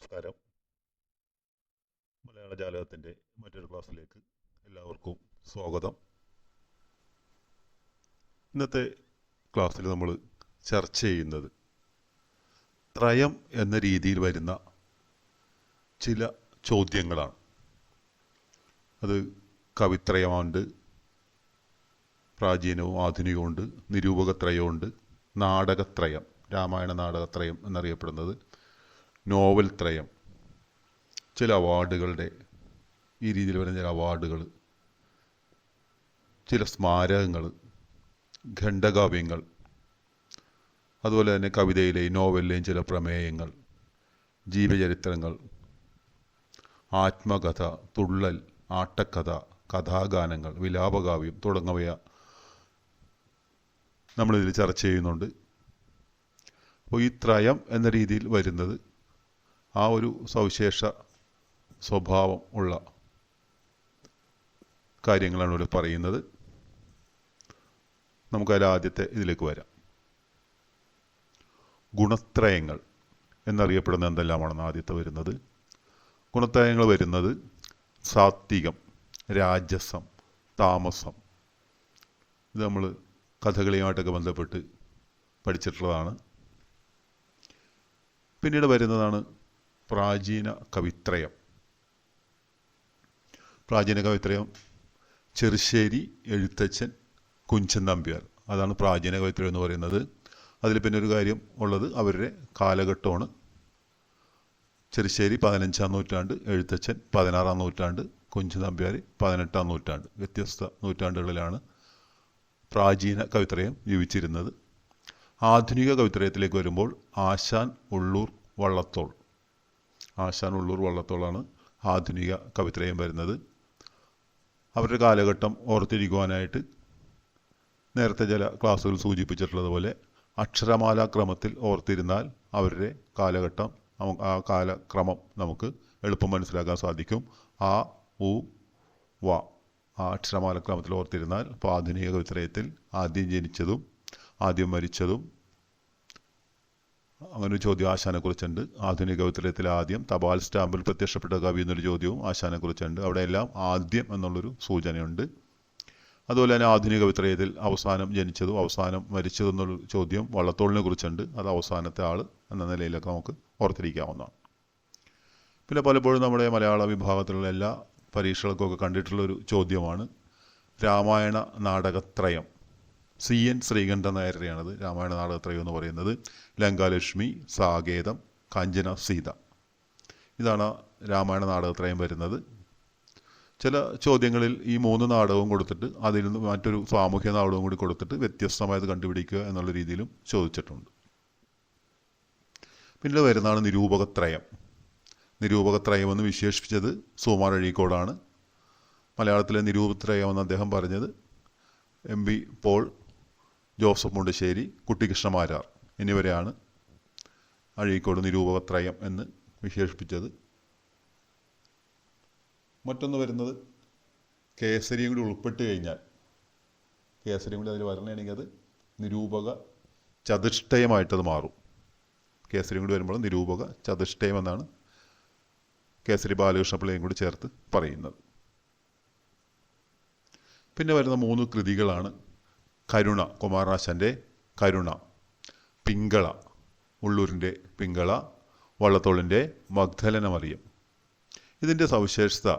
നമസ്കാരം. മലയാള ജാലകത്തിന്റെ മറ്റൊരു ക്ലാസ്സിലേക്ക് എല്ലാവർക്കും സ്വാഗതം. ഇന്നത്തെ ക്ലാസ്സിൽ നമ്മൾ ചർച്ച ചെയ്യുന്നത് ത്രയം എന്ന രീതിയിൽ വരുന്ന ചില ചോദ്യങ്ങളാണ്. അത് കവിത്രയമുണ്ട് പ്രാചീനവും ആധുനികവും ഉണ്ട് നിരൂപകത്രയമുണ്ട് നാടകത്രയം രാമായണ നാടകത്രയം എന്നറിയപ്പെടുന്നത്. നോവൽ ത്രയം. ചില അവാർഡുകളുടെ ഈ രീതിയിൽ വരുന്ന ചില അവാർഡുകൾ ചില സ്മാരകങ്ങൾ ഖണ്ഡകാവ്യങ്ങൾ അതുപോലെ തന്നെ കവിതയിലെയും നോവലിലെയും ചില പ്രമേയങ്ങൾ ജീവചരിത്രങ്ങൾ ആത്മകഥ തുള്ളൽ ആട്ടക്കഥ കഥാഗാനങ്ങൾ വിലാപകാവ്യം തുടങ്ങിയ നമ്മളിതിൽ ചർച്ച ചെയ്യുന്നുണ്ട്. അപ്പോൾ ഈ ത്രയം എന്ന രീതിയിൽ വരുന്നത് ആ ഒരു സവിശേഷ സ്വഭാവം ഉള്ള കാര്യങ്ങളാണ് ഇവിടെ പറയുന്നത്. നമുക്കതിൽ ആദ്യത്തെ ഇതിലേക്ക് വരാം. ഗുണത്രയങ്ങൾ എന്നറിയപ്പെടുന്ന എന്തെല്ലാമാണെന്ന് ആദ്യത്തെ വരുന്നത്. ഗുണത്രയങ്ങൾ വരുന്നത് സാത്വികം രാജസം താമസം. ഇത് നമ്മൾ കഥകളിയുമായിട്ടൊക്കെ ബന്ധപ്പെട്ട് പഠിച്ചിട്ടുള്ളതാണ്. പിന്നീട് വരുന്നതാണ് പ്രാചീന കവിത്രയം. പ്രാചീന കവിത്രയം ചെറുശ്ശേരി എഴുത്തച്ഛൻ കുഞ്ചൻ നമ്പ്യാർ. അതാണ് പ്രാചീന കവിത്രയം എന്ന് പറയുന്നത്. അതിൽ പിന്നെ ഒരു കാര്യം ഉള്ളത് അവരുടെ കാലഘട്ടമാണ്. ചെറുശ്ശേരി പതിനഞ്ചാം നൂറ്റാണ്ട് എഴുത്തച്ഛൻ പതിനാറാം നൂറ്റാണ്ട് കുഞ്ചൻ നമ്പ്യാർ പതിനെട്ടാം നൂറ്റാണ്ട്. വ്യത്യസ്ത നൂറ്റാണ്ടുകളിലാണ് പ്രാചീന കവിത്രയം ജീവിച്ചിരുന്നത്. ആധുനിക കവിത്രയത്തിലേക്ക് വരുമ്പോൾ ആശാൻ ഉള്ളൂർ വള്ളത്തോൾ. ആശാൻ ഉള്ളൂർ വള്ളത്തോളാണ് ആധുനിക കവിത്രയം വരുന്നത്. അവരുടെ കാലഘട്ടം ഓർത്തിരിക്കുവാനായിട്ട് നേരത്തെ ചില ക്ലാസ്സുകൾ സൂചിപ്പിച്ചിട്ടുള്ളതുപോലെ അക്ഷരമാല ക്രമത്തിൽ ഓർത്തിരുന്നാൽ അവരുടെ കാലഘട്ടം നമുക്ക് ആ കാലക്രമം നമുക്ക് എളുപ്പം മനസ്സിലാക്കാൻ സാധിക്കും. ആ ഉ വ ആ അക്ഷരമാല ക്രമത്തിൽ ഓർത്തിരുന്നാൽ ആധുനിക കവിത്രയത്തിൽ ആദ്യം ജനിച്ചതും ആദ്യം മരിച്ചതും അങ്ങനെ ചോദ്യം ആശാനെക്കുറിച്ചുണ്ട്. ആധുനിക കവിത്രയത്തിൽ ആദ്യം തപാൽ സ്റ്റാമ്പിൽ പ്രത്യക്ഷപ്പെട്ട കവി എന്നൊരു ചോദ്യവും ആശാനെക്കുറിച്ചുണ്ട്. അവിടെയെല്ലാം ആദ്യം എന്നുള്ളൊരു സൂചനയുണ്ട്. അതുപോലെ തന്നെ ആധുനിക വിത്രയത്തിൽ അവസാനം ജനിച്ചതും അവസാനം മരിച്ചതും എന്നുള്ള ചോദ്യം വള്ളത്തോളിനെ കുറിച്ചുണ്ട്. അത് അവസാനത്തെ ആൾ എന്ന നിലയിലൊക്കെ നമുക്ക് ഓർത്തിരിക്കാവുന്നതാണ്. പിന്നെ പലപ്പോഴും നമ്മുടെ മലയാള വിഭാഗത്തിലുള്ള എല്ലാ പരീക്ഷകൾക്കൊക്കെ കണ്ടിട്ടുള്ളൊരു ചോദ്യമാണ് രാമായണ നാടകത്രയം. സി എൻ ശ്രീകണ്ഠൻ നായരുടെയാണത്. രാമായണ നാടകത്രയം എന്ന് പറയുന്നത്. ലങ്കാലക്ഷ്മി സാകേതം കാഞ്ചന സീത. ഇതാണ് രാമായണ നാടകത്രയം വരുന്നത്. ചില ചോദ്യങ്ങളിൽ ഈ മൂന്ന് നാടകവും കൊടുത്തിട്ട് അതിൽ നിന്ന് മറ്റൊരു സാമൂഹ്യ നാടകവും കൂടി കൊടുത്തിട്ട് വ്യത്യസ്തമായത് കണ്ടുപിടിക്കുക എന്നുള്ള രീതിയിലും ചോദിച്ചിട്ടുണ്ട്. പിന്നെ വരുന്നതാണ് നിരൂപകത്രയം. നിരൂപകത്രയം എന്ന് വിശേഷിപ്പിച്ചത് സുമാർ അഴീക്കോടാണ്. മലയാളത്തിലെ നിരൂപത്രയം എന്ന് അദ്ദേഹം പറഞ്ഞത് M Paul Joseph Mundassery Kuttikrishnamarar എന്നിവരെയാണ് അഴീക്കോട് നിരൂപകത്രയം എന്ന് വിശേഷിപ്പിച്ചത്. മറ്റൊന്ന് വരുന്നത് കേസരിയും കൂടി ഉൾപ്പെട്ട് കഴിഞ്ഞാൽ കേസരിയും കൂടി അതിൽ വരണമെങ്കിൽ അത് നിരൂപക ചതുഷ്ടയമായിട്ടത് മാറും. കേസരിയും കൂടി വരുമ്പോൾ നിരൂപക ചതുഷ്ടയം എന്നാണ് കേസരി ബാലകൃഷ്ണ പിള്ളയും കൂടി ചേർത്ത് പറയുന്നത്. പിന്നെ വരുന്ന മൂന്ന് കൃതികളാണ് കരുണ കുമാരനാശന്റെ കരുണ. പിങ്കള ഉള്ളൂരിന്റെ പിങ്കള വള്ളത്തോളിന്റെ മഗ്ദലന മറിയം ഇതിന്റെ സവിശേഷത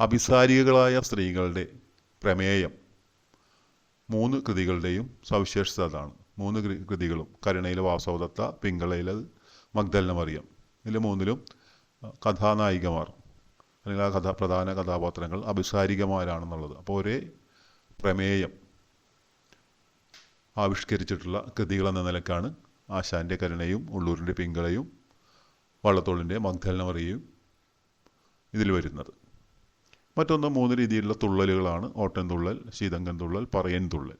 അഭിസാരികളായ സ്ത്രീകളുടെ പ്രമേയം. മൂന്ന് കൃതികളുടെയും സവിശേഷത അതാണ്. മൂന്ന് കൃതികളും കരുണയിലെ വാസവദത്ത പിങ്കളയിലെ മഗ്ദലന മറിയം ഇതിൽ മൂന്നിലും കഥാനായികമാർ അല്ലെങ്കിൽ ആ കഥ പ്രധാന കഥാപാത്രങ്ങൾ അഭിസാരികമാരാണെന്നുള്ളത്. അപ്പോൾ ഒരേ പ്രമേയം. ആവിഷ്കരിച്ചിട്ടുള്ള കൃതികൾ എന്ന നിലക്കാണ് ആശാന്റെ കരുണയും ഉള്ളൂരിന്റെ പിങ്കളയും വള്ളത്തോളിന്റെ മഗ്ദലനമറിയും ഇതിൽ വരുന്നത്. മറ്റൊന്ന് മൂന്ന് രീതിയിലുള്ള തുള്ളലുകളാണ്. ഓട്ടൻ തുള്ളൽ ശീതങ്കൻ തുള്ളൽ പറയൻ തുള്ളൽ.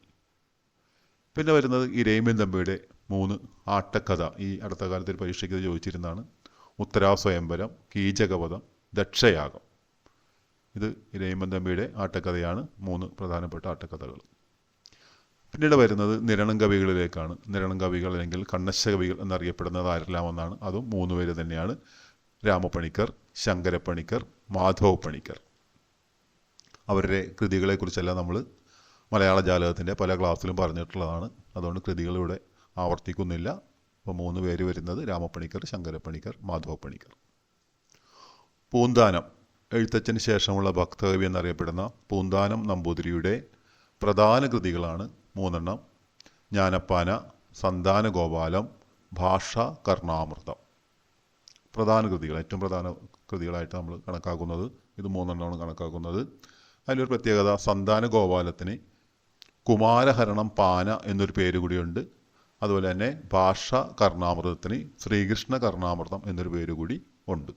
പിന്നെ വരുന്നത് ഇരയിമൻ തമ്പിയുടെ മൂന്ന് ആട്ടക്കഥ. ഈ അടുത്ത കാലത്തിൽ പരീക്ഷയ്ക്ക് ചോദിച്ചിരുന്നതാണ്. ഉത്തരാസ്വയംവരം കീചകവധം ദക്ഷയാഗം. ഇത് ഇരയിമൻ തമ്പിയുടെ ആട്ടക്കഥയാണ് മൂന്ന് പ്രധാനപ്പെട്ട ആട്ടക്കഥകൾ. പിന്നീട് വരുന്നത് നിരണം കവികളിലേക്കാണ്. നിരണം കവികൾ അല്ലെങ്കിൽ കണ്ണശ കവികൾ എന്നറിയപ്പെടുന്നത് ആരെല്ലാം ഒന്നാണ്? അതും മൂന്ന് പേര് തന്നെയാണ്. രാമപ്പണിക്കർ ശങ്കരപ്പണിക്കർ മാധവ പണിക്കർ അവരുടെ കൃതികളെക്കുറിച്ചെല്ലാം നമ്മൾ മലയാള ജാലകത്തിന്റെ പല ക്ലാസ്സിലും പറഞ്ഞിട്ടുള്ളതാണ്. അതുകൊണ്ട് കൃതികളിവിടെ ആവർത്തിക്കുന്നില്ല. അപ്പോൾ മൂന്ന് പേര് വരുന്നത് രാമപ്പണിക്കർ ശങ്കരപ്പണിക്കർ മാധവ പണിക്കർ പൂന്താനം. എഴുത്തച്ഛന് ശേഷമുള്ള ഭക്തകവി എന്നറിയപ്പെടുന്ന പൂന്താനം നമ്പൂതിരിയുടെ പ്രധാന കൃതികളാണ് മൂന്നെണ്ണം. ജ്ഞാനപ്പാന സന്താന ഗോപാലം ഭാഷ കർണാമൃതം. പ്രധാന കൃതികൾ ഏറ്റവും പ്രധാന കൃതികളായിട്ട് നമ്മൾ കണക്കാക്കുന്നത് ഇത് മൂന്നെണ്ണമാണ് കണക്കാക്കുന്നത്. അതിലൊരു പ്രത്യേകത സന്താന ഗോപാലത്തിന് കുമാരഹരണം പാന എന്നൊരു പേര് കൂടിയുണ്ട്. അതുപോലെ തന്നെ ഭാഷ കർണാമൃതത്തിന് ശ്രീകൃഷ്ണ കർണാമൃതം എന്നൊരു പേര് കൂടി ഉണ്ട്.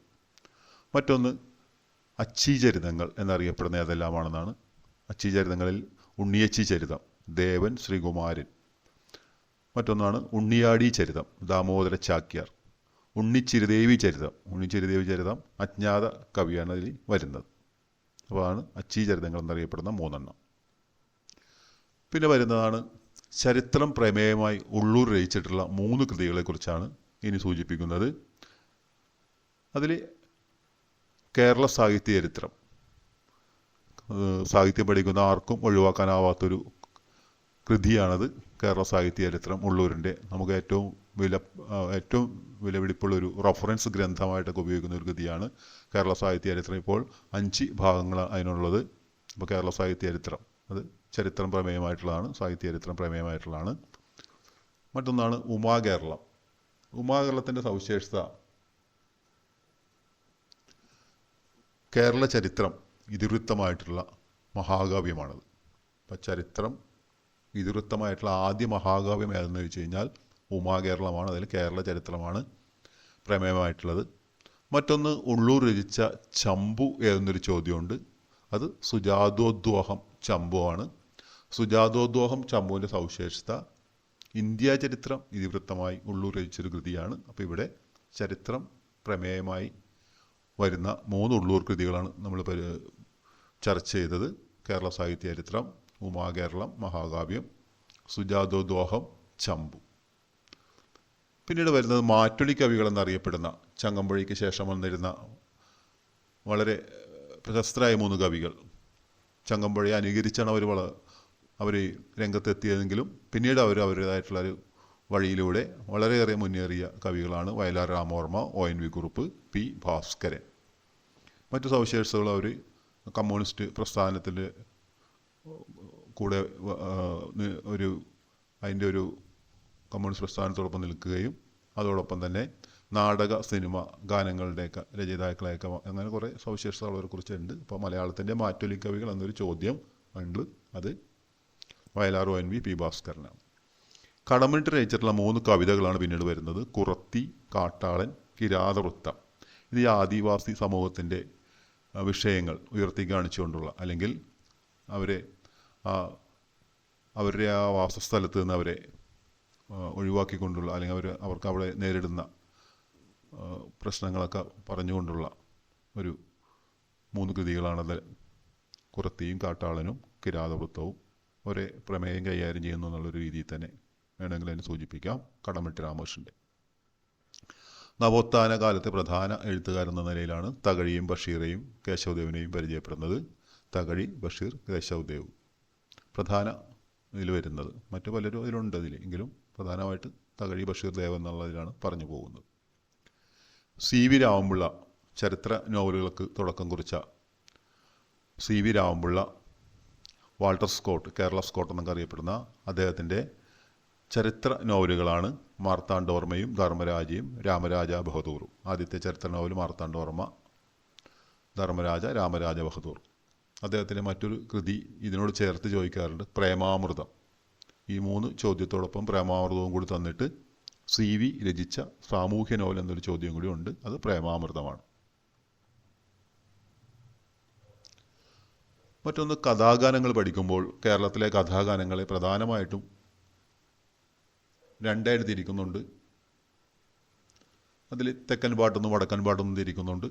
മറ്റൊന്ന് അച്ചീചരിതങ്ങൾ എന്നറിയപ്പെടുന്ന ഏതെല്ലാമാണെന്നാണ്. അച്ചീചരിതങ്ങളിൽ ഉണ്ണിയച്ചി ചരിതം. ദേവൻ ശ്രീകുമാരൻ. മറ്റൊന്നാണ് ഉണ്ണിയാടി ചരിതം ദാമോദര ചാക്യാർ. ഉണ്ണിച്ചിരുദേവി ചരിതം ഉണ്ണിച്ചിരുദേവി ചരിതം അജ്ഞാത കവിയാണ് അതിൽ വരുന്നത്. അപ്പോൾ ആണ് അച്ചീചരിതങ്ങൾ എന്നറിയപ്പെടുന്ന മൂന്നെണ്ണം. പിന്നെ വരുന്നതാണ് ചരിത്രം പ്രമേയമായി ഉള്ളൂർ രചിച്ചിട്ടുള്ള മൂന്ന് കൃതികളെക്കുറിച്ചാണ് ഇനി സൂചിപ്പിക്കുന്നത്. അതിൽ കേരള സാഹിത്യ ചരിത്രം. സാഹിത്യം പഠിക്കുന്ന ആർക്കും ഒഴിവാക്കാനാവാത്തൊരു കൃതിയാണത്. കേരള സാഹിത്യ ചരിത്രം ഉള്ളൂരിന്റെ നമുക്ക് ഏറ്റവും വില ഏറ്റവും വിലപിടിപ്പുള്ള ഒരു റഫറൻസ് ഗ്രന്ഥമായിട്ടൊക്കെ ഉപയോഗിക്കുന്ന ഒരു കൃതിയാണ് കേരള സാഹിത്യ ചരിത്രം. ഇപ്പോൾ അഞ്ച് ഭാഗങ്ങളാണ് അതിനുള്ളത്. അപ്പോൾ കേരള സാഹിത്യ ചരിത്രം അത് ചരിത്രം പ്രമേയമായിട്ടുള്ളതാണ് സാഹിത്യ ചരിത്രം പ്രമേയമായിട്ടുള്ളതാണ്. മറ്റൊന്നാണ് ഉമാകേരളം ഉമാകേരളത്തിന്റെ സവിശേഷത കേരള ചരിത്രം ഇതിവൃത്തമായിട്ടുള്ള മഹാകാവ്യമാണത്. അപ്പം ചരിത്രം ഇതിവൃത്തമായിട്ടുള്ള ആദ്യ മഹാകാവ്യം ഏതെന്ന് ചോദിച്ചു കഴിഞ്ഞാൽ ഉമാകേരളമാണ് അതിൽ കേരള ചരിത്രമാണ് പ്രമേയമായിട്ടുള്ളത്. മറ്റൊന്ന് ഉള്ളൂർ രചിച്ച ചമ്പു ഏതെന്നൊരു ചോദ്യമുണ്ട്. അത് സുജാതോദ്വോഹം ചമ്പുവാണ്. സുജാതോദ്വോഹം ചമ്പുവിന്റെ സവിശേഷത ഇന്ത്യ ചരിത്രം ഇതിവൃത്തമായി ഉള്ളൂർ രചിച്ചൊരു കൃതിയാണ്. അപ്പോൾ ഇവിടെ ചരിത്രം പ്രമേയമായി വരുന്ന മൂന്ന് ഉള്ളൂർ കൃതികളാണ് നമ്മൾ ചർച്ച ചെയ്തത്. കേരള സാഹിത്യ ചരിത്രം ഉമാകേരളം മഹാകാവ്യം സുജാതോദ്വാഹം ചമ്പു. പിന്നീട് വരുന്നത് മാറ്റുളി കവികൾ എന്നറിയപ്പെടുന്ന ചങ്ങമ്പുഴയ്ക്ക് ശേഷം വന്നിരുന്ന വളരെ പ്രശസ്തരായ മൂന്ന് കവികൾ. ചങ്ങമ്പുഴയെ അനുകരിച്ചാണ് അവർ വള അവർ രംഗത്തെത്തിയതെങ്കിലും പിന്നീട് അവർ അവരുടേതായിട്ടുള്ള ഒരു വഴിയിലൂടെ വളരെയേറെ മുന്നേറിയ കവികളാണ് Vayalar Ramavarma O N V Kurup P Bhaskaran. മറ്റു സവിശേഷതകൾ അവർ കമ്മ്യൂണിസ്റ്റ് പ്രസ്ഥാനത്തിൽ കൂടെ ഒരു അതിന്റെ ഒരു കമ്മ്യൂണിസ്റ്റ് പ്രസ്ഥാനത്തോടൊപ്പം നിൽക്കുകയും അതോടൊപ്പം തന്നെ നാടക സിനിമ ഗാനങ്ങളുടെയൊക്കെ രചയിതാക്കളെയൊക്കെ അങ്ങനെ കുറേ സവിശേഷതകളെ കുറിച്ചുണ്ട്. ഇപ്പോൾ മലയാളത്തിന്റെ മാറ്റൊലി കവികൾ എന്നൊരു ചോദ്യം ഉണ്ട്. അത് Vayalar O N V P ഭാസ്കരനാണ്. കടമിട്ട് രചിച്ചിട്ടുള്ള മൂന്ന് കവിതകളാണ് പിന്നീട് വരുന്നത്. കുറത്തി കാട്ടാളൻ കിരാതവൃത്തം. ഇത് ഈ ആദിവാസി സമൂഹത്തിന്റെ വിഷയങ്ങൾ ഉയർത്തി കാണിച്ചുകൊണ്ടുള്ള അല്ലെങ്കിൽ അവരെ അവരുടെ ആ വാസസ്ഥലത്ത് നിന്ന് അവരെ ഒഴിവാക്കിക്കൊണ്ടുള്ള അല്ലെങ്കിൽ അവർ അവർക്ക് അവിടെ നേരിടുന്ന പ്രശ്നങ്ങളൊക്കെ പറഞ്ഞുകൊണ്ടുള്ള ഒരു മൂന്ന് കൃതികളാണത് കുറത്തിയും കാട്ടാളനും കിരാതവൃത്തവും ഒരേ പ്രമേയം കൈകാര്യം ചെയ്യുന്നു എന്നുള്ളൊരു രീതിയിൽ തന്നെ വേണമെങ്കിൽ അതിനെ സൂചിപ്പിക്കാം. കടമട്ടി രാമകൃഷ്ണന്റെ. നവോത്ഥാന കാലത്തെ പ്രധാന എഴുത്തുകാരെന്ന നിലയിലാണ് തകഴിയും ബഷീറേയും കേശവദേവിനെയും പരിചയപ്പെടുന്നത്. തകഴി ബഷീർ കേശവദേവ്. പ്രധാന ഇതിൽ വരുന്നത്. മറ്റു പലരും അതിലുണ്ട് അതിൽ എങ്കിലും പ്രധാനമായിട്ട് തകഴി ബഷീർ ദേവ് എന്നുള്ളതിലാണ് പറഞ്ഞു പോകുന്നത്. സി വി രാമപിള്ള ചരിത്ര നോവലുകൾക്ക് തുടക്കം കുറിച്ച C V Ramapillai Walter Scott Kerala Scott എന്നൊക്കെ അറിയപ്പെടുന്ന അദ്ദേഹത്തിന്റെ ചരിത്ര നോവലുകളാണ് മാർത്താണ്ഡോർമ്മയും ധർമ്മരാജയും രാമരാജ ബഹദൂറും. ആദ്യത്തെ ചരിത്ര നോവൽ മാർത്താണ്ഡോർമ്മ ധർമ്മരാജ രാമരാജ ബഹദൂർ. അദ്ദേഹത്തിന്റെ മറ്റൊരു കൃതി ഇതിനോട് ചേർത്ത് ചോദിക്കാറുണ്ട് പ്രേമാമൃതം. ഈ മൂന്ന് ചോദ്യത്തോടൊപ്പം പ്രേമാമൃതവും കൂടി തന്നിട്ട് സി വി രചിച്ച സാമൂഹ്യ നോവൽ എന്നൊരു ചോദ്യം കൂടി ഉണ്ട്. അത് പ്രേമാമൃതമാണ്. മറ്റൊന്ന് കഥാഗാനങ്ങൾ പഠിക്കുമ്പോൾ കേരളത്തിലെ കഥാഗാനങ്ങളെ പ്രധാനമായിട്ടും രണ്ടായിട്ട് തിരിക്കുന്നുണ്ട് അതിൽ തെക്കൻ പാട്ടെന്നും വടക്കൻ പാട്ടെന്നും തിരിക്കുന്നുണ്ട്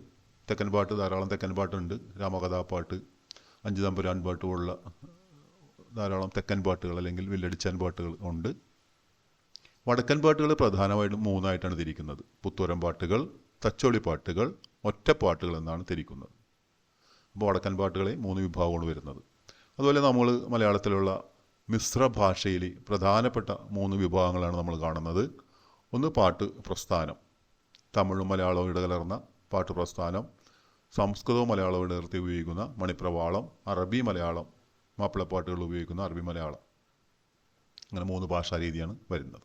തെക്കൻ പാട്ട് ധാരാളം തെക്കൻ പാട്ടുണ്ട്. രാമകഥാപ്പാട്ട് അഞ്ചു തമ്പുരാൻ പാട്ട് പോലുള്ള ധാരാളം തെക്കൻ പാട്ടുകൾ അല്ലെങ്കിൽ വില്ലടിച്ചാൻ പാട്ടുകൾ ഉണ്ട്. വടക്കൻ പാട്ടുകൾ പ്രധാനമായിട്ടും മൂന്നായിട്ടാണ് തിരിക്കുന്നത്. പുത്തൂരം പാട്ടുകൾ തച്ചോളി പാട്ടുകൾ ഒറ്റപ്പാട്ടുകൾ എന്നാണ് തിരിക്കുന്നത്. അപ്പോൾ വടക്കൻ പാട്ടുകളെ മൂന്ന് വിഭാഗമാണ് വരുന്നത്. അതുപോലെ നമ്മൾ മലയാളത്തിലുള്ള മിശ്ര ഭാഷയിൽ പ്രധാനപ്പെട്ട മൂന്ന് വിഭാഗങ്ങളാണ് നമ്മൾ കാണുന്നത്. ഒന്ന് പാട്ട് പ്രസ്ഥാനം. തമിഴും മലയാളവും ഇടകലർന്ന പാട്ട് പ്രസ്ഥാനം. സംസ്കൃതവും മലയാളവും ഇടനിർത്തി ഉപയോഗിക്കുന്ന മണിപ്രവാളം അറബി മലയാളം മാപ്പിളപ്പാട്ടുകൾ ഉപയോഗിക്കുന്ന അറബി മലയാളം. അങ്ങനെ മൂന്ന് ഭാഷാ രീതിയാണ് വരുന്നത്.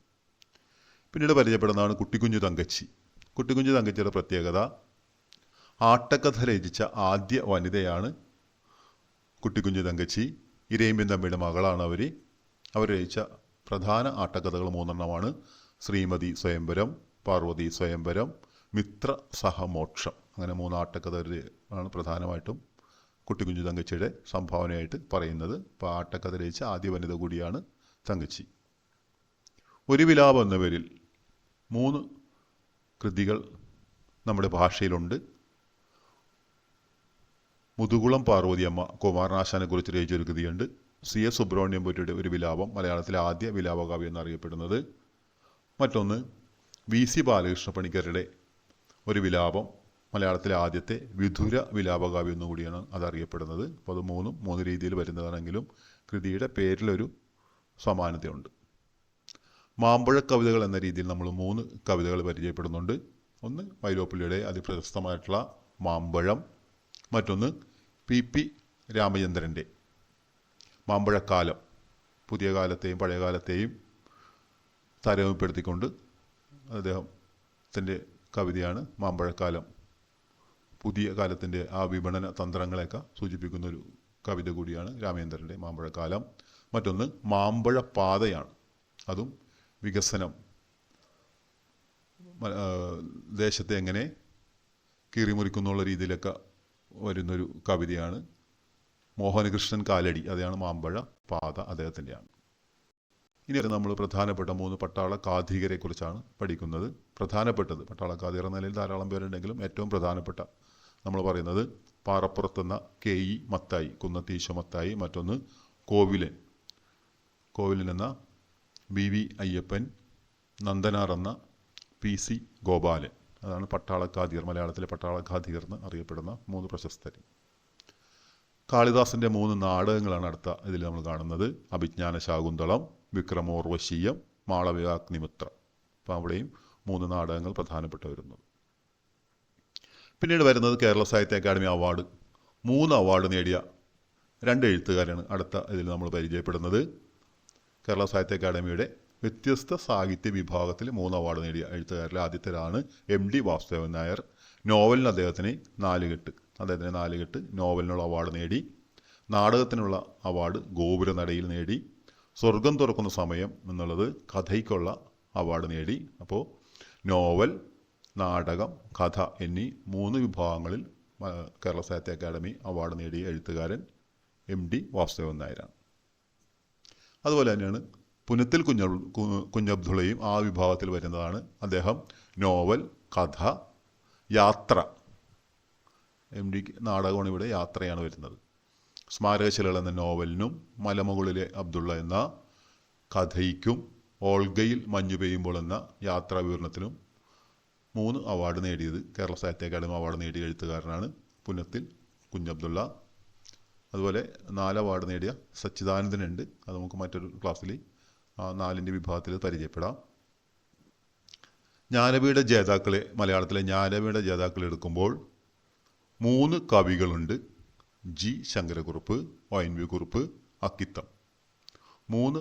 പിന്നീട് പരിചയപ്പെടുന്നതാണ് കുട്ടിക്കുഞ്ഞു തങ്കച്ചി. കുട്ടിക്കുഞ്ഞു തങ്കച്ചിയുടെ പ്രത്യേകത ആട്ടക്കഥ രചിച്ച ആദ്യ വനിതയാണ് കുട്ടിക്കുഞ്ഞു തങ്കച്ചി. ഇരയമ്പിൻ തമ്പിയുടെ മകളാണ് അവർ അവർ രചിച്ച പ്രധാന ആട്ടക്കഥകൾ മൂന്നെണ്ണമാണ്. ശ്രീമതി സ്വയംവരം പാർവതി സ്വയംവരം മിത്ര സഹമോക്ഷം. അങ്ങനെ മൂന്ന് ആണ് പ്രധാനമായിട്ടും കുട്ടിക്കുഞ്ഞു തങ്കച്ചിയുടെ സംഭാവനയായിട്ട് പറയുന്നത്. അപ്പോൾ ആട്ടക്കഥ രചിച്ച ആദ്യ വനിത കൂടിയാണ് തങ്കച്ചി. ഒരു വിലാപം എന്ന പേരിൽ മൂന്ന് കൃതികൾ നമ്മുടെ ഭാഷയിലുണ്ട്. മുതുകുളം പാർവതിയമ്മ കുമാരനാശാനെ കുറിച്ച് രചിച്ചൊരു കൃതിയുണ്ട്. സി എസ് സുബ്രഹ്മണ്യം പൊറ്റിയുടെ ഒരു വിലാപം മലയാളത്തിലെ ആദ്യ വിലാപകാവ്യം എന്നറിയപ്പെടുന്നത് മറ്റൊന്ന് വി സി ബാലകൃഷ്ണ പണിക്കരുടെ ഒരു വിലാപം മലയാളത്തിലെ ആദ്യത്തെ വിധുര വിലാപകാവ്യം എന്നുകൂടിയാണ് അതറിയപ്പെടുന്നത്. അപ്പോൾ അത് മൂന്നും മൂന്ന് രീതിയിൽ വരുന്നതാണെങ്കിലും കൃതിയുടെ പേരിലൊരു സമാനതയുണ്ട്. മാമ്പഴ കവിതകൾ എന്ന രീതിയിൽ നമ്മൾ മൂന്ന് കവിതകൾ പരിചയപ്പെടുന്നുണ്ട്. ഒന്ന് വൈലോപ്പിള്ളിയുടെ അതിപ്രശസ്തമായിട്ടുള്ള മാമ്പഴം മറ്റൊന്ന് പി പി രാമചന്ദ്രന്റെ മാമ്പഴക്കാലം. പുതിയ കാലത്തെയും പഴയ കാലത്തെയും താരതമ്യപ്പെടുത്തിക്കൊണ്ട് അദ്ദേഹത്തിന്റെ കവിതയാണ് മാമ്പഴക്കാലം. പുതിയ കാലത്തിന്റെ ആ വിപണന തന്ത്രങ്ങളെയൊക്കെ സൂചിപ്പിക്കുന്ന ഒരു കവിത കൂടിയാണ് രാമേന്ദ്രന്റെ മാമ്പഴക്കാലം. മറ്റൊന്ന് മാമ്പഴപ്പാതയാണ്. അതും വികസനം. ദേശത്തെ എങ്ങനെ കീറിമുറിക്കുന്നുള്ള രീതിയിലൊക്കെ വരുന്നൊരു കവിതയാണ്. മോഹനകൃഷ്ണൻ കാലടി അതാണ് മാമ്പഴ പാത അദ്ദേഹത്തിന്റെയാണ് ഇനി നമ്മൾ പ്രധാനപ്പെട്ട മൂന്ന് പട്ടാള കാഥികരെക്കുറിച്ചാണ് പഠിക്കുന്നത്. പ്രധാനപ്പെട്ടത് പട്ടാള കാഥികർ എന്ന നിലയിൽ ധാരാളം പേരുണ്ടെങ്കിലും ഏറ്റവും പ്രധാനപ്പെട്ട നമ്മൾ പറയുന്നത് പാറപ്പുറത്തെന്ന കെ ഇ മത്തായി കുന്നത്തീശ മത്തായി മറ്റൊന്ന് കോവിലൻ. കോവിലൻ എന്ന ബി വി അയ്യപ്പൻ നന്ദനാർ എന്ന പി സി ഗോപാലൻ. അതാണ് പട്ടാളക്കാതികർ മലയാളത്തിലെ പട്ടാളക്കാതികർ എന്ന് അറിയപ്പെടുന്ന മൂന്ന് പ്രശസ്തർ കാളിദാസന്റെ മൂന്ന് നാടകങ്ങളാണ് അടുത്ത ഇതിൽ നമ്മൾ കാണുന്നത്. അഭിജ്ഞാന ശാകുന്തളം വിക്രമോർവശീയം മാളവികാഗ്നിമിത്രം. അപ്പം അവിടെയും മൂന്ന് നാടകങ്ങൾ പ്രധാനപ്പെട്ട വരുന്നത് പിന്നീട് വരുന്നത് കേരള സാഹിത്യ അക്കാദമി അവാർഡ്. മൂന്ന് അവാർഡ് നേടിയ രണ്ട് എഴുത്തുകാരാണ് അടുത്ത ഇതിൽ നമ്മൾ പരിചയപ്പെടുന്നത്. കേരള സാഹിത്യ അക്കാദമിയുടെ വ്യത്യസ്ത സാഹിത്യ വിഭാഗത്തിൽ മൂന്ന് അവാർഡ് നേടിയ എഴുത്തുകാരിൽ ആദ്യത്തേതാണ് എം ഡി വാസുദേവൻ നായർ. നോവലിന് അദ്ദേഹത്തിന് നാലുകെട്ട് അദ്ദേഹത്തിന് നാലുകെട്ട് നോവലിനുള്ള അവാർഡ് നേടി. നാടകത്തിനുള്ള അവാർഡ് ഗോപുരനടയിൽ നേടി. സ്വർഗം തുറക്കുന്ന സമയം എന്നുള്ളത് കഥയ്ക്കുള്ള അവാർഡ് നേടി. അപ്പോൾ നോവൽ നാടകം കഥ എന്നീ മൂന്ന് വിഭാഗങ്ങളിൽ കേരള സാഹിത്യ അക്കാദമി അവാർഡ് നേടിയ എഴുത്തുകാരൻ എം ഡി വാസുദേവൻ നായരാണ്. അതുപോലെ തന്നെയാണ് പുനത്തിൽ കുഞ്ഞ കുഞ്ഞബ്ദുളയും ആ വിഭാഗത്തിൽ വരുന്നതാണ് അദ്ദേഹം നോവൽ കഥ യാത്ര. എം ഡി നാടകമാണ് ഇവിടെ യാത്രയാണ് വരുന്നത്. സ്മാരകശിലകൾ എന്ന നോവലിനും മലമുകളിലെ അബ്ദുള്ള എന്ന കഥയ്ക്കും ഓൾഗയിൽ മഞ്ഞു പെയ്യുമ്പോൾ എന്ന യാത്രാ വിവരണത്തിനും മൂന്ന് അവാർഡ് നേടിയത് കേരള സാഹിത്യ അക്കാദമി അവാർഡ് നേടിയ എഴുത്തുകാരനാണ് പുനത്തിൽ കുഞ്ഞബ്ദുള്ള അതുപോലെ നാല് അവാർഡ് നേടിയ സച്ചിദാനന്ദനുണ്ട്. അത് നമുക്ക് മറ്റൊരു ക്ലാസ്സിൽ നാലിന്റെ വിഭാഗത്തിൽ പരിചയപ്പെടാം. ജ്ഞാനപീഠ ജേതാക്കളെ മലയാളത്തിലെ ജ്ഞാനപീഠ ജേതാക്കൾ എടുക്കുമ്പോൾ മൂന്ന് കവികളുണ്ട്. G. Sankarakurup O. N. V. Kurup Akkitham. മൂന്ന്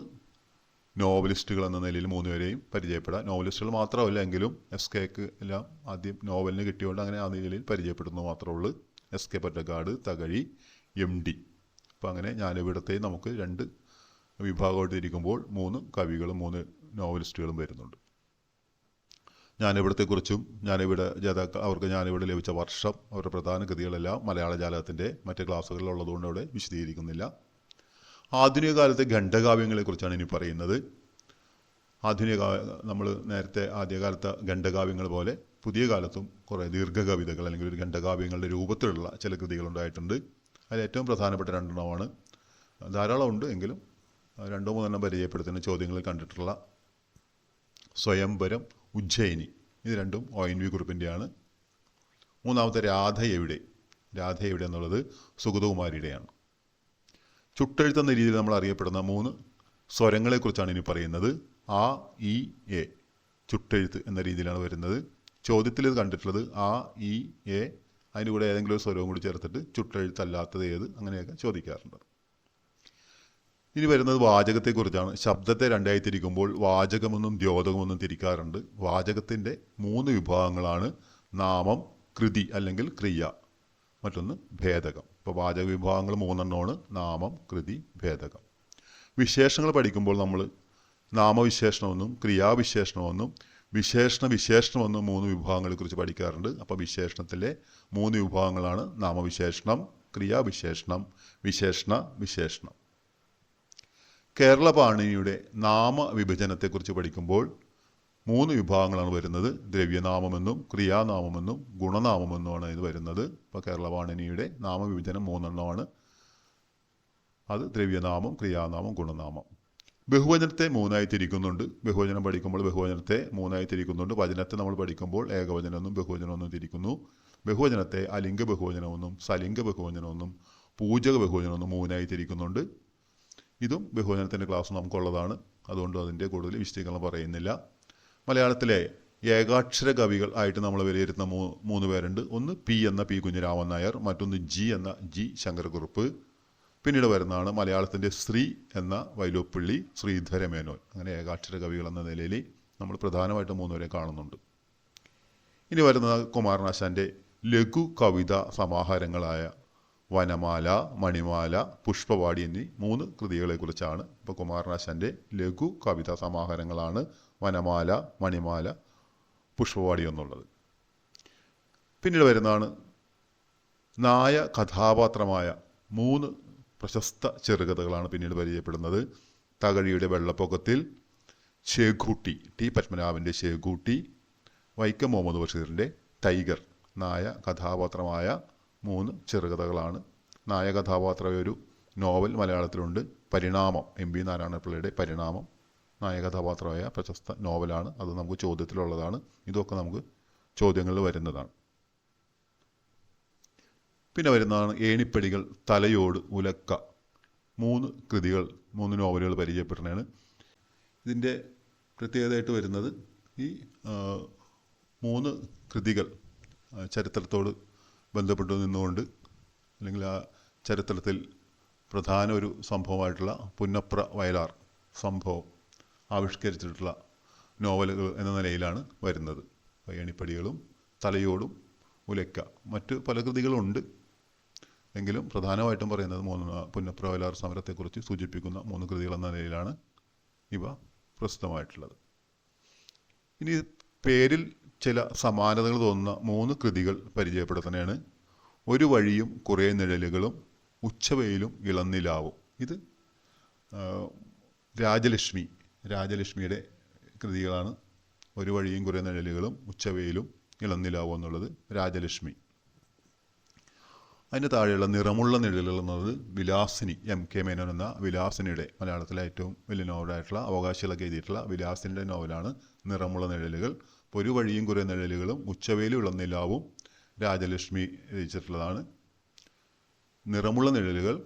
നോവലിസ്റ്റുകൾ എന്ന നിലയിൽ മൂന്നുപേരെയും പരിചയപ്പെടാം. നോവലിസ്റ്റുകൾ മാത്രമല്ല എങ്കിലും എസ് കെക്ക് എല്ലാം ആദ്യം നോവലിന് കിട്ടിയോണ്ട് അങ്ങനെ ആ നിലയിൽ പരിചയപ്പെടുന്നു മാത്രമേ ഉള്ളൂ S K Pottekkatt Thakazhi M D അപ്പോൾ അങ്ങനെ ജ്ഞാനപീഠത്തെ നമുക്ക് രണ്ട് വിഭാഗമായിട്ട് ഇരിക്കുമ്പോൾ മൂന്ന് കവികളും മൂന്ന് നോവലിസ്റ്റുകളും വരുന്നുണ്ട്. ജ്ഞാനപീഠത്തെക്കുറിച്ചും ജ്ഞാനപീഠ ജേതാക്കൾ അവർക്ക് ഞാനിവിടെ ലഭിച്ച വർഷം അവരുടെ പ്രധാന കൃതികളെല്ലാം മലയാള ജാലകത്തിന്റെ മറ്റ് ക്ലാസ്സുകളിലുള്ളതുകൊണ്ട് അവിടെ വിശദീകരിക്കുന്നില്ല. ആധുനിക കാലത്തെ ഖണ്ഡകാവ്യങ്ങളെക്കുറിച്ചാണ് ഇനി പറയുന്നത്. ആധുനിക നമ്മൾ നേരത്തെ ആദ്യകാലത്തെ ഖണ്ഡകാവ്യങ്ങൾ പോലെ പുതിയ കാലത്തും കുറേ ദീർഘകവിതകൾ അല്ലെങ്കിൽ ഒരു ഖണ്ഡകാവ്യങ്ങളുടെ രൂപത്തിലുള്ള ചില കൃതികളുണ്ടായിട്ടുണ്ട്. അതിൽ ഏറ്റവും പ്രധാനപ്പെട്ട രണ്ടെണ്ണമാണ്. ധാരാളം ഉണ്ട് എങ്കിലും രണ്ടോ മൂന്നെണ്ണം പരിചയപ്പെടുത്തുന്ന ചോദ്യങ്ങൾ കണ്ടിട്ടുള്ള സ്വയംവരം ഉജ്ജയിനി. ഇത് രണ്ടും ഒ എൻ വി കുറിപ്പിന്റെയാണ് മൂന്നാമത്തെ രാധ എവിടെ രാധ എവിടെ എന്നുള്ളത് സുഗതകുമാരിയുടെയാണ്. ചുട്ടെഴുത്ത് എന്ന രീതിയിൽ നമ്മൾ അറിയപ്പെടുന്ന മൂന്ന് സ്വരങ്ങളെക്കുറിച്ചാണ് ഇനി പറയുന്നത്. ആ ഇ എ. ചുട്ടെഴുത്ത് എന്ന രീതിയിലാണ് വരുന്നത്. ചോദ്യത്തിൽ ഇത് കണ്ടിട്ടുള്ളത് ആ ഇ എ. അതിന്റെ കൂടെ ഏതെങ്കിലും ഒരു സ്വരവും കൂടി ചേർത്തിട്ട് ചുട്ടെഴുത്തല്ലാത്തത് ഏത് അങ്ങനെയൊക്കെ ചോദിക്കാറുണ്ട്. ഇനി വരുന്നത് വാചകത്തെക്കുറിച്ചാണ്. ശബ്ദത്തെ രണ്ടായി തിരിക്കുമ്പോൾ വാചകമെന്നും ദ്യോതകമെന്നും തിരിക്കാറുണ്ട്. വാചകത്തിന്റെ മൂന്ന് വിഭാഗങ്ങളാണ് നാമം കൃതി അല്ലെങ്കിൽ ക്രിയ. മറ്റൊന്ന് ഭേദകം. ഇപ്പോൾ വാചക വിഭാഗങ്ങൾ മൂന്നെണ്ണമാണ്. നാമം കൃതി ഭേദകം. വിശേഷങ്ങൾ പഠിക്കുമ്പോൾ നമ്മൾ നാമവിശേഷണമെന്നും ക്രിയാവിശേഷണമെന്നും വിശേഷണ വിശേഷണമെന്നും മൂന്ന് വിഭാഗങ്ങളെ കുറിച്ച് പഠിക്കാറുണ്ട്. അപ്പോൾ വിശേഷണത്തിലെ മൂന്ന് വിഭാഗങ്ങളാണ് നാമവിശേഷണം ക്രിയാവിശേഷണം വിശേഷണ വിശേഷണം. കേരള പാണിനിയുടെ നാമ നാമവിഭജനത്തെക്കുറിച്ച് പഠിക്കുമ്പോൾ മൂന്ന് വിഭാഗങ്ങളാണ് വരുന്നത്. ദ്രവ്യനാമമെന്നും ക്രിയാനാമമെന്നും ഗുണനാമമെന്നുമാണ് ഇത് വരുന്നത്. ഇപ്പോൾ കേരളവാണിനിയുടെ നാമവിഭജനം മൂന്നെണ്ണമാണ്. അത് ദ്രവ്യനാമം ക്രിയാനാമം ഗുണനാമം. ബഹുവചനത്തെ മൂന്നായി തിരിക്കുന്നുണ്ട് ബഹുവചനം പഠിക്കുമ്പോൾ ബഹുവചനത്തെ മൂന്നായി തിരിക്കുന്നുണ്ട് വചനത്തെ നമ്മൾ പഠിക്കുമ്പോൾ ഏകവചനമെന്നും ബഹുവചനമെന്നും തിരിക്കുന്നു. ബഹുവചനത്തെ അലിംഗ ബഹുവചനമെന്നും സലിംഗ ബഹുവചനമെന്നും പൂജക ബഹുവചനമെന്നും മൂന്നായി തിരിക്കുന്നുണ്ട് ഇതും ബഹുവചനത്തിന്റെ ക്ലാസ് നമുക്കുള്ളതാണ്. അതുകൊണ്ട് അതിന്റെ കൂടുതൽ വിശദീകരണം പറയുന്നില്ല. മലയാളത്തിലെ ഏകാക്ഷര കവികൾ ആയിട്ട് നമ്മൾ വിലയിരുത്തുന്ന മൂ മൂന്ന് പേരുണ്ട്. ഒന്ന് പി എന്ന പി കുഞ്ഞിരാമൻ നായർ മറ്റൊന്ന് ജി എന്ന ജി ശങ്കരകുറുപ്പ് പിന്നീട് വരുന്നതാണ് മലയാളത്തിന്റെ ശ്രീ എന്ന വൈലോപ്പിള്ളി ശ്രീധര മേനോൻ. അങ്ങനെ ഏകാക്ഷര കവികൾ എന്ന നിലയിൽ നമ്മൾ പ്രധാനമായിട്ടും മൂന്നുപേരെ കാണുന്നുണ്ട്. ഇനി വരുന്ന കുമാരനാശാന്റെ ലഘു കവിത സമാഹാരങ്ങളായ വനമാല മണിമാല പുഷ്പവാടി എന്നീ മൂന്ന് കൃതികളെക്കുറിച്ചാണ് ഇപ്പോൾ കുമാരനാശാന്റെ ലഘു കവിതാ സമാഹാരങ്ങളാണ് വനമാല മണിമാല പുഷ്പവാടി എന്നുള്ളത്. പിന്നീട് വരുന്നതാണ് നായ കഥാപാത്രമായ മൂന്ന് പ്രശസ്ത ചെറുകഥകളാണ് പിന്നീട് പരിചയപ്പെടുന്നത്. തകഴിയുടെ വെള്ളപ്പൊക്കത്തിൽ ഷേഖൂട്ടി ടി പത്മനാഭന്റെ ഷേഖൂട്ടി വൈക്കം മുഹമ്മദ് ബഷീറിന്റെ ടൈഗർ നായ കഥാപാത്രമായ മൂന്ന് ചെറുകഥകളാണ്. നായ കഥാപാത്രമായ ഒരു നോവൽ മലയാളത്തിലുണ്ട്. പരിണാമം എം വി നാരായണപിള്ളയുടെ പരിണാമം. നായ കഥാപാത്രമായ പ്രശസ്ത നോവലാണ് അത് നമുക്ക് ചോദ്യത്തിലുള്ളതാണ്. ഇതൊക്കെ നമുക്ക് ചോദ്യങ്ങളിൽ വരുന്നതാണ്. പിന്നെ വരുന്നതാണ് ഏണിപ്പടികൾ തലയോട് ഉലക്ക. മൂന്ന് കൃതികൾ മൂന്ന് നോവലുകൾ പരിചയപ്പെടുന്നതാണ്. ഇതിന്റെ പ്രത്യേകതയായിട്ട് വരുന്നത് ഈ മൂന്ന് കൃതികൾ ചരിത്രത്തോട് ബന്ധപ്പെട്ട് നിന്നുകൊണ്ട് അല്ലെങ്കിൽ ആ ചരിത്രത്തിൽ പ്രധാന ഒരു സംഭവമായിട്ടുള്ള പുന്നപ്ര വയലാർ സംഭവം. ആവിഷ്കരിച്ചിട്ടുള്ള നോവലുകൾ എന്ന നിലയിലാണ് വരുന്നത്. പയ്യണിപ്പടികളും തലയോടും ഉലക്ക മറ്റ് പല കൃതികളുണ്ട്. എങ്കിലും പ്രധാനമായിട്ടും പറയുന്നത് മൂന്ന് പുന്നപ്രവലാർ സമരത്തെക്കുറിച്ച് സൂചിപ്പിക്കുന്ന മൂന്ന് കൃതികൾ എന്ന നിലയിലാണ് ഇവ പ്രസിദ്ധമായിട്ടുള്ളത്. ഇനി പേരിൽ ചില സമാനതകൾ തോന്നുന്ന മൂന്ന് കൃതികൾ പരിചയപ്പെടുത്തുന്നതാണ് ഒരു വഴിയും കുറേ നിഴലുകളും ഉച്ചവെയിലും ഇളന്നിലാവും ഇത് രാജലക്ഷ്മി രാജലക്ഷ്മിയുടെ കൃതികളാണ് ഒരു വഴിയും കുറേ നിഴലുകളും ഉച്ചവെയിലും ഇളന്നിലാവോ എന്നുള്ളത് രാജലക്ഷ്മി. അതിന്റെ താഴെയുള്ള നിറമുള്ള നിഴലുകൾ എന്നുള്ളത് വിലാസിനി എം കെ മേനോൻ എന്ന വിലാസിനിയുടെ മലയാളത്തിലെ ഏറ്റവും വലിയ നോവലായിട്ടുള്ള അവകാശികളൊക്കെ എഴുതിയിട്ടുള്ള വിലാസിനിയുടെ നോവലാണ് നിറമുള്ള നിഴലുകൾ. ഒരു വഴിയും കുറേ നിഴലുകളും ഉച്ചവെയിലും ഇളന്നിലാവും രാജലക്ഷ്മി രചിച്ചിട്ടുള്ളതാണ്. നിറമുള്ള നിഴലുകൾ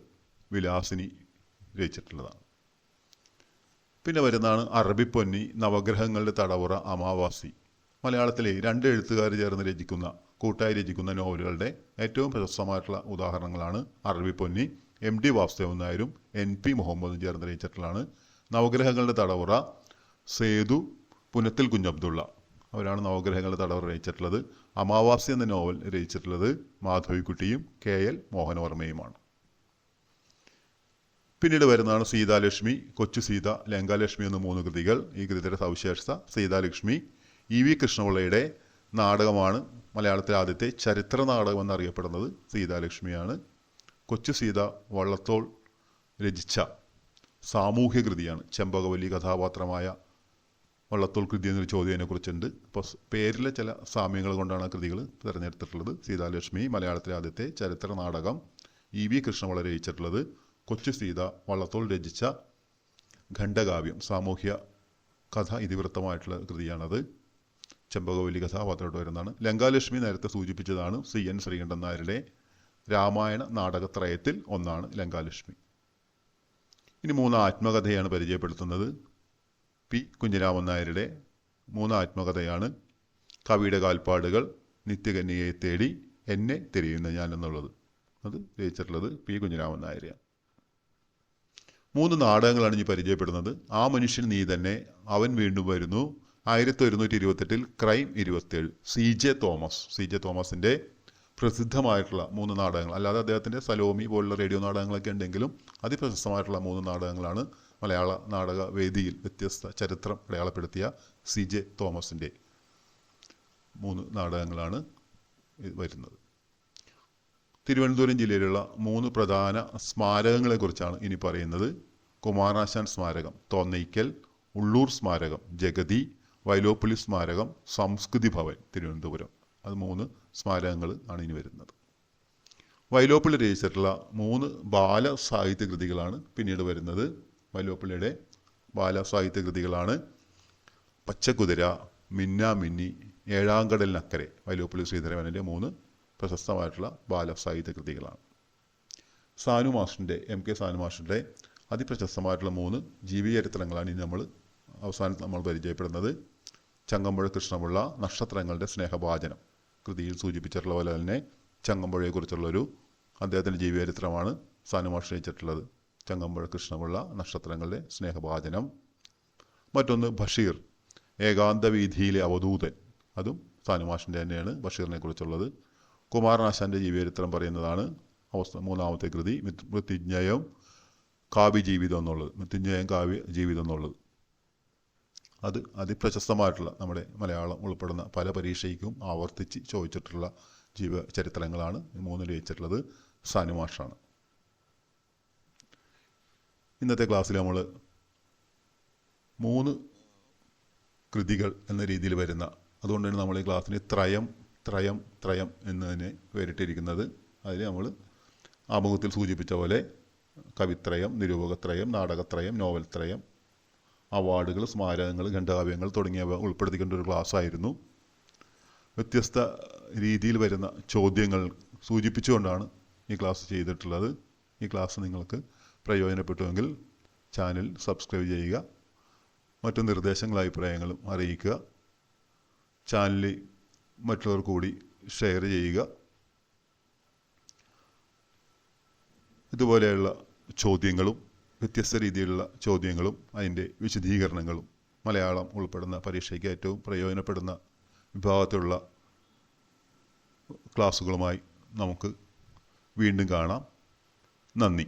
വിലാസിനി രചിച്ചിട്ടുള്ളതാണ്. പിന്നെ വരുന്നതാണ് അറബിപ്പൊന്നി നവഗ്രഹങ്ങളുടെ തടവുറ അമാവാസി. മലയാളത്തിലെ രണ്ട് എഴുത്തുകാർ ചേർന്ന് രചിക്കുന്ന കൂട്ടായി രചിക്കുന്ന നോവലുകളുടെ ഏറ്റവും പ്രശസ്തമായിട്ടുള്ള ഉദാഹരണങ്ങളാണ് അറബിപ്പൊന്നി എം ഡി വാസുദേവൻ നായരും എൻ പി മുഹമ്മദും ചേർന്ന് രചിച്ചിട്ടുള്ളതാണ്. നവഗ്രഹങ്ങളുടെ തടവുറ സേതു പുനത്തിൽ കുഞ്ഞബ്ദുള്ള അവരാണ് നവഗ്രഹങ്ങളുടെ തടവുറ രചിച്ചിട്ടുള്ളത്. അമാവാസി എന്ന നോവൽ രചിച്ചിട്ടുള്ളത് മാധവിക്കുട്ടിയും കെ എൽ മോഹനവർമ്മയുമാണ്. പിന്നീട് വരുന്നതാണ് സീതാലക്ഷ്മി കൊച്ചു സീത ലങ്കാലക്ഷ്മി എന്ന മൂന്ന് കൃതികൾ. ഈ കൃതിയുടെ സവിശേഷത സീതാലക്ഷ്മി ഇ വി കൃഷ്ണപിള്ളയുടെ നാടകമാണ് മലയാളത്തിലെ ആദ്യത്തെ ചരിത്ര നാടകം എന്നറിയപ്പെടുന്നത് സീതാലക്ഷ്മിയാണ്. കൊച്ചു സീത വള്ളത്തോൾ രചിച്ച സാമൂഹ്യ കൃതിയാണ് ചെമ്പകവല്ലി കഥാപാത്രമായ വള്ളത്തോൾ കൃതി എന്നൊരു ചോദ്യം അതിനെക്കുറിച്ചുണ്ട്. അപ്പോൾ പേരിലെ ചില സാമ്യങ്ങൾ കൊണ്ടാണ് കൃതികൾ തിരഞ്ഞെടുത്തിട്ടുള്ളത്. സീതാലക്ഷ്മി മലയാളത്തിലെ ആദ്യത്തെ ചരിത്ര നാടകം ഇ വി കൃഷ്ണപിള്ള രചിച്ചിട്ടുള്ളത്. കൊച്ചു സീത വള്ളത്തോൾ രചിച്ച ഖണ്ഡകാവ്യം സാമൂഹ്യ കഥ ഇതിവൃത്തമായിട്ടുള്ള കൃതിയാണത്. ചെമ്പകവല്ലി കഥാപാത്രമായിട്ട് വരുന്നതാണ്. ലങ്കാലക്ഷ്മി നേരത്തെ സൂചിപ്പിച്ചതാണ് സി എൻ ശ്രീകണ്ഠൻ നായരുടെ രാമായണ നാടകത്രയത്തിൽ ഒന്നാണ് ലങ്കാലക്ഷ്മി. ഇനി മൂന്ന് ആത്മകഥയാണ് പരിചയപ്പെടുത്തുന്നത്. പി കുഞ്ഞിരാമൻ നായരുടെ മൂന്ന് ആത്മകഥയാണ്. കവിയുടെ കാൽപ്പാടുകൾ നിത്യകന്യയെ തേടി എന്നെ തിരിയുന്ന ഞാൻ എന്നുള്ളത് അത് രചിച്ചിട്ടുള്ളത് പി കുഞ്ഞിരാമൻ നായരെയാണ്. മൂന്ന് നാടകങ്ങളാണ് ഇനി പരിചയപ്പെടുന്നത്. ആ മനുഷ്യൻ നീ തന്നെ. അവൻ വീണ്ടും വരുന്നു. ആയിരത്തി ഒരുന്നൂറ്റി ഇരുപത്തെട്ടിൽ ക്രൈം ഇരുപത്തേഴ് C J Thomas. C J തോമസിന്റെ പ്രസിദ്ധമായിട്ടുള്ള മൂന്ന് നാടകങ്ങൾ. അല്ലാതെ അദ്ദേഹത്തിന്റെ സലോമി പോലുള്ള റേഡിയോ നാടകങ്ങളൊക്കെ ഉണ്ടെങ്കിലും അതിപ്രശസ്തമായിട്ടുള്ള മൂന്ന് നാടകങ്ങളാണ് മലയാള നാടക വേദിയിൽ വ്യത്യസ്ത ചരിത്രം അടയാളപ്പെടുത്തിയ സി ജെ തോമസിന്റെ മൂന്ന് നാടകങ്ങളാണ് വരുന്നത്. തിരുവനന്തപുരം ജില്ലയിലുള്ള മൂന്ന് പ്രധാന സ്മാരകങ്ങളെക്കുറിച്ചാണ് ഇനി പറയുന്നത്. കുമാരാശാൻ സ്മാരകം തോന്നയ്ക്കൽ ഉള്ളൂർ സ്മാരകം ജഗതി വൈലോപ്പള്ളി സ്മാരകം സംസ്കൃതി ഭവൻ തിരുവനന്തപുരം. അത് മൂന്ന് സ്മാരകങ്ങൾ ആണ് ഇനി വരുന്നത്. വൈലോപ്പള്ളി രചിച്ചിട്ടുള്ള മൂന്ന് ബാല സാഹിത്യ കൃതികളാണ് പിന്നീട് വരുന്നത്. വൈലോപ്പള്ളിയുടെ ബാല സാഹിത്യ കൃതികളാണ് പച്ചക്കുതിര മിന്ന മിന്നി ഏഴാങ്കടലിനക്കരെ വൈലോപ്പള്ളി ശ്രീധരവനന്റെ മൂന്ന് പ്രശസ്തമായിട്ടുള്ള ബാല സാഹിത്യ കൃതികളാണ്. സാനു മാഷിന്റെ എം കെ സാനു മാഷിന്റെ അതിപ്രശസ്തമായിട്ടുള്ള മൂന്ന് ജീവചരിത്രങ്ങളാണ് ഇനി നമ്മൾ അവസാനം നമ്മൾ പരിചയപ്പെടുന്നത്. ചങ്ങമ്പുഴ കൃഷ്ണമുള്ള നക്ഷത്രങ്ങളുടെ സ്നേഹഭാചനം കൃതിയിൽ സൂചിപ്പിച്ചിട്ടുള്ള പോലെ തന്നെ ചങ്ങമ്പുഴയെക്കുറിച്ചുള്ളൊരു അദ്ദേഹത്തിന്റെ ജീവചരിത്രമാണ് ചരിത്രമാണ് മാഷ് ചങ്ങമ്പുഴ കൃഷ്ണമുള്ള നക്ഷത്രങ്ങളുടെ സ്നേഹഭാചനം മറ്റൊന്ന് ബഷീർ ഏകാന്ത വീതിയിലെ അവധൂതൻ. അതും സാനുമാഷിന്റെ തന്നെയാണ് ബഷീറിനെ കുറിച്ചുള്ളത് കുമാരനാശാന്റെ ജീവചരിത്രം പറയുന്നതാണ്. അവസ്ഥ മൂന്നാമത്തെ കൃതി മൃത്- മൃത്യുഞ്ജയം കാവ്യ ജീവിതം എന്നുള്ളത് മൃത്യുഞ്ജയം കാവ്യ ജീവിതം എന്നുള്ളത്. അത് അതിപ്രശസ്തമായിട്ടുള്ള നമ്മുടെ മലയാളം ഉൾപ്പെടുന്ന പല പരീക്ഷയ്ക്കും ആവർത്തിച്ച് ചോദിച്ചിട്ടുള്ള ജീവ ചരിത്രങ്ങളാണ് മൂന്നിൽ രചിച്ചിട്ടുള്ളത് സാനുമാഷാണ് ഇന്നത്തെ ക്ലാസ്സിൽ നമ്മൾ മൂന്ന് കൃതികൾ എന്ന രീതിയിൽ വരുന്ന അതുകൊണ്ട് തന്നെ നമ്മൾ ഈ ക്ലാസ്സിന് ത്രയം ത്രയം ത്രയം എന്നതിനെ പേരിട്ടിരിക്കുന്നത് അതിൽ നമ്മൾ ആമുഖത്തിൽ സൂചിപ്പിച്ച പോലെ കവിത്രയം നിരൂപകത്രയം നാടകത്രയം നോവൽത്രയം അവാർഡുകൾ സ്മാരകങ്ങൾ ഖണ്ഡകാവ്യങ്ങൾ തുടങ്ങിയവ ഉൾപ്പെടുത്തിക്കൊണ്ട ഒരു ക്ലാസ് ആയിരുന്നു വ്യത്യസ്ത രീതിയിൽ വരുന്ന ചോദ്യങ്ങൾ സൂചിപ്പിച്ചുകൊണ്ടാണ് ഈ ക്ലാസ് ചെയ്തിട്ടുള്ളത്. ഈ ക്ലാസ് നിങ്ങൾക്ക് പ്രയോജനപ്പെട്ടുവെങ്കിൽ ചാനൽ സബ്സ്ക്രൈബ് ചെയ്യുക. മറ്റു നിർദ്ദേശങ്ങളും അഭിപ്രായങ്ങളും അറിയിക്കുക. ചാനൽ മറ്റുള്ളവർ കൂടി ഷെയർ ചെയ്യുക. ഇതുപോലെയുള്ള ചോദ്യങ്ങളും വ്യത്യസ്ത രീതിയിലുള്ള ചോദ്യങ്ങളും അതിന്റെ വിശദീകരണങ്ങളും മലയാളം ഉൾപ്പെടുന്ന പരീക്ഷയ്ക്ക് ഏറ്റവും പ്രയോജനപ്പെടുന്ന വിഭാഗത്തിലുള്ള ക്ലാസ്സുകളുമായി നമുക്ക് വീണ്ടും കാണാം. നന്ദി.